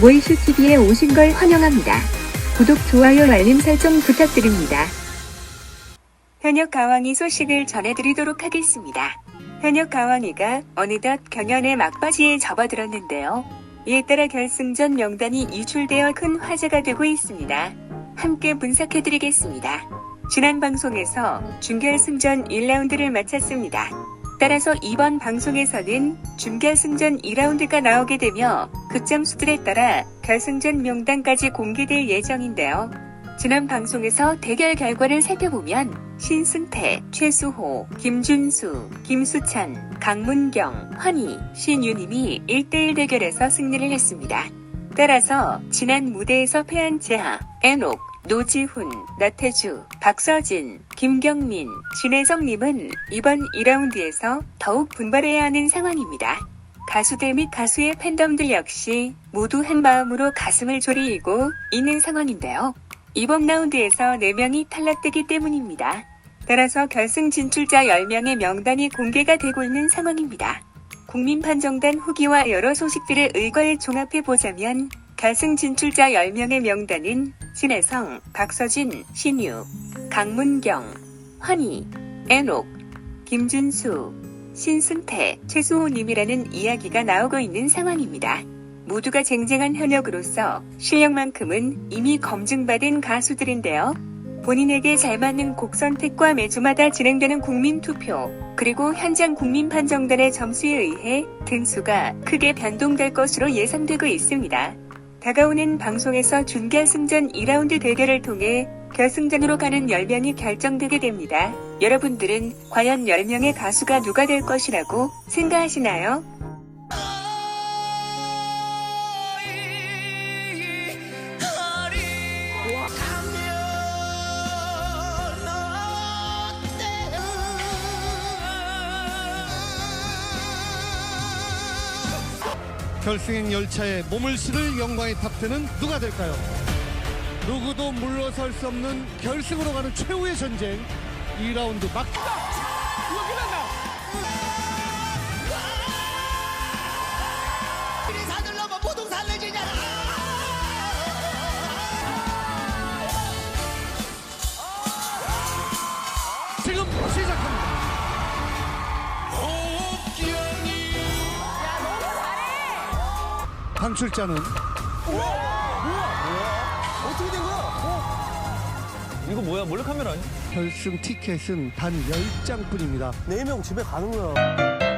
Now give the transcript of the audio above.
모이슈 TV에 오신 걸 환영합니다. 구독, 좋아요, 알림 설정 부탁드립니다. 현역 가왕이 소식을 전해드리도록 하겠습니다. 현역 가왕이가 어느덧 경연의 막바지에 접어들었는데요. 이에 따라 결승전 명단이 유출되어 큰 화제가 되고 있습니다. 함께 분석해드리겠습니다. 지난 방송에서 준결승전 1라운드를 마쳤습니다. 따라서 이번 방송에서는 준결승전 2라운드가 나오게 되며 득점 수들에 따라 결승전 명단까지 공개될 예정인데요. 지난 방송에서 대결 결과를 살펴보면 신승태, 최수호, 김준수, 김수찬, 강문경, 환희, 신유님이 1대1 대결에서 승리를 했습니다. 따라서 지난 무대에서 패한 재하, 애녹, 노지훈, 나태주, 박서진, 김경민, 진혜성님은 이번 2라운드에서 더욱 분발해야 하는 상황입니다. 가수들 및 가수의 팬덤들 역시 모두 한 마음으로 가슴을 졸이고 있는 상황인데요. 이번 라운드에서 4명이 탈락되기 때문입니다. 따라서 결승 진출자 10명의 명단이 공개가 되고 있는 상황입니다. 국민판정단 후기와 여러 소식들을 의거해 종합해 보자면 결승 진출자 10명의 명단은 진혜성, 박서진, 신유, 강문경, 환희, 애녹, 김준수, 신승태, 최수호님이라는 이야기가 나오고 있는 상황입니다. 모두가 쟁쟁한 현역으로서 실력만큼은 이미 검증받은 가수들인데요. 본인에게 잘 맞는 곡 선택과 매주마다 진행되는 국민 투표, 그리고 현장 국민 판정단의 점수에 의해 등수가 크게 변동될 것으로 예상되고 있습니다. 다가오는 방송에서 준결승전 2라운드 대결을 통해 결승전으로 가는 10명이 결정되게 됩니다. 여러분들은 과연 10명의 가수가 누가 될 것이라고 생각하시나요? 결승행 열차에 몸을 실을 영광의 탑텐은 누가 될까요? 누구도 물러설 수 없는 결승으로 가는 최후의 전쟁. 2라운드 막 산을 넘어 부동산을 지냐 지금 시작합니다. 방출자는 어떻게 된 거야? 이거 뭐야 몰래카메라 아니야? 결승 티켓은 단 10장뿐입니다. 네 명 집에 가는 거야